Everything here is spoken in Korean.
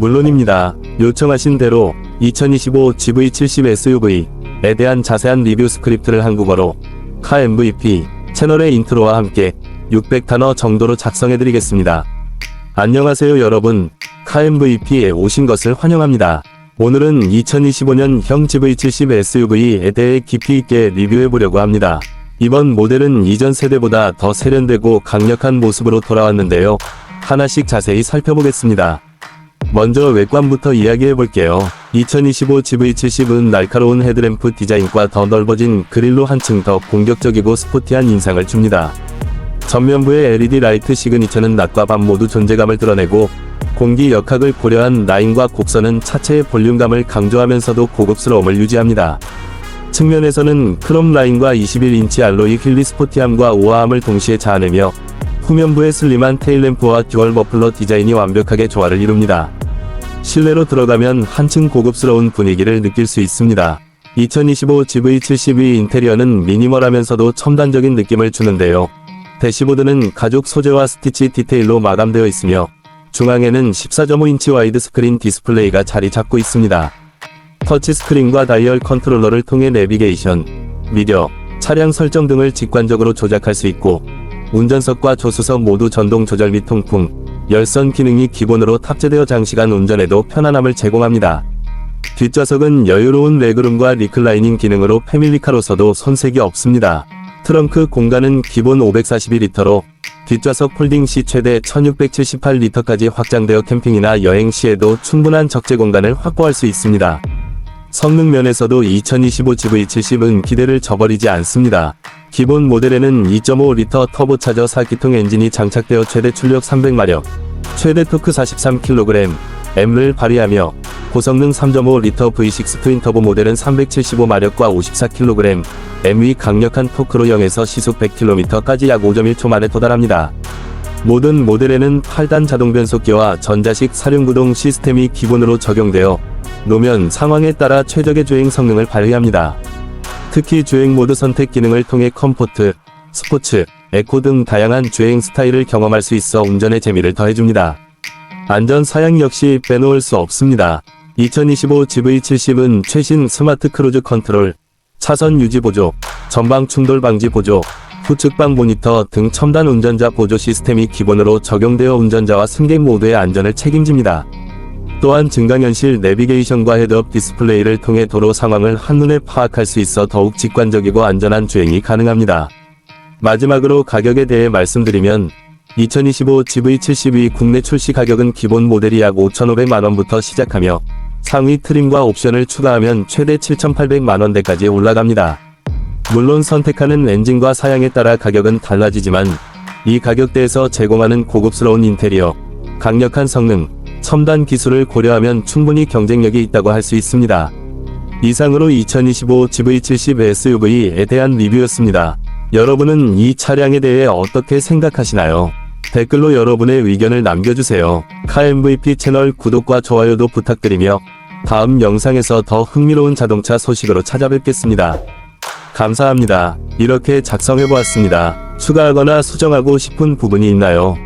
물론입니다. 요청하신 대로 2025 GV70 SUV에 대한 자세한 리뷰 스크립트를 한국어로 카 MVP 채널의 인트로와 함께 600단어 정도로 작성해드리겠습니다. 안녕하세요 여러분. 카 MVP에 오신 것을 환영합니다. 오늘은 2025년 형 GV70 SUV에 대해 깊이 있게 리뷰해보려고 합니다. 이번 모델은 이전 세대보다 더 세련되고 강력한 모습으로 돌아왔는데요. 하나씩 자세히 살펴보겠습니다. 먼저 외관부터 이야기해볼게요. 2025 GV70은 날카로운 헤드램프 디자인과 더 넓어진 그릴로 한층 더 공격적이고 스포티한 인상을 줍니다. 전면부의 LED 라이트 시그니처는 낮과 밤 모두 존재감을 드러내고 공기 역학을 고려한 라인과 곡선은 차체의 볼륨감을 강조하면서도 고급스러움을 유지합니다. 측면에서는 크롬 라인과 21인치 알로이 휠리 스포티함과 우아함을 동시에 자아내며 후면부의 슬림한 테일램프와 듀얼 머플러 디자인이 완벽하게 조화를 이룹니다. 실내로 들어가면 한층 고급스러운 분위기를 느낄 수 있습니다. 2025 GV72 인테리어는 미니멀하면서도 첨단적인 느낌을 주는데요. 대시보드는 가죽 소재와 스티치 디테일로 마감되어 있으며 중앙에는 14.5인치 와이드 스크린 디스플레이가 자리 잡고 있습니다. 터치 스크린과 다이얼 컨트롤러를 통해 내비게이션, 미디어, 차량 설정 등을 직관적으로 조작할 수 있고 운전석과 조수석 모두 전동 조절 및 통풍, 열선 기능이 기본으로 탑재되어 장시간 운전에도 편안함을 제공합니다. 뒷좌석은 여유로운 레그룸과 리클라이닝 기능으로 패밀리카로서도 손색이 없습니다. 트렁크 공간은 기본 541리터로 뒷좌석 폴딩 시 최대 1678리터까지 확장되어 캠핑이나 여행 시에도 충분한 적재 공간을 확보할 수 있습니다. 성능 면에서도 2025 GV70은 기대를 저버리지 않습니다. 기본 모델에는 2.5리터 터보차저 4기통 엔진이 장착되어 최대 출력 300마력, 최대 토크 43kg, M를 발휘하며 고성능 3.5리터 V6 트윈 터보 모델은 375마력과 54kg, M위 강력한 토크로 0에서 시속 100km까지 약 5.1초 만에 도달합니다. 모든 모델에는 8단 자동 변속기와 전자식 사륜구동 시스템이 기본으로 적용되어 노면 상황에 따라 최적의 주행 성능을 발휘합니다. 특히 주행 모드 선택 기능을 통해 컴포트, 스포츠, 에코 등 다양한 주행 스타일을 경험할 수 있어 운전의 재미를 더해줍니다. 안전 사양 역시 빼놓을 수 없습니다. 2025 GV70은 최신 스마트 크루즈 컨트롤, 차선 유지 보조, 전방 충돌 방지 보조, 후측방 모니터 등 첨단 운전자 보조 시스템이 기본으로 적용되어 운전자와 승객 모두의 안전을 책임집니다. 또한 증강현실 내비게이션과 헤드업 디스플레이를 통해 도로 상황을 한눈에 파악할 수 있어 더욱 직관적이고 안전한 주행이 가능합니다. 마지막으로 가격에 대해 말씀드리면 2025 GV72 국내 출시 가격은 기본 모델이 약 5,500만원부터 시작하며 상위 트림과 옵션을 추가하면 최대 7,800만원대까지 올라갑니다. 물론 선택하는 엔진과 사양에 따라 가격은 달라지지만 이 가격대에서 제공하는 고급스러운 인테리어, 강력한 성능, 첨단 기술을 고려하면 충분히 경쟁력이 있다고 할 수 있습니다. 이상으로 2025 GV70 SUV에 대한 리뷰였습니다. 여러분은 이 차량에 대해 어떻게 생각하시나요? 댓글로 여러분의 의견을 남겨주세요. 카 MVP 채널 구독과 좋아요도 부탁드리며 다음 영상에서 더 흥미로운 자동차 소식으로 찾아뵙겠습니다. 감사합니다. 이렇게 작성해보았습니다. 추가하거나 수정하고 싶은 부분이 있나요?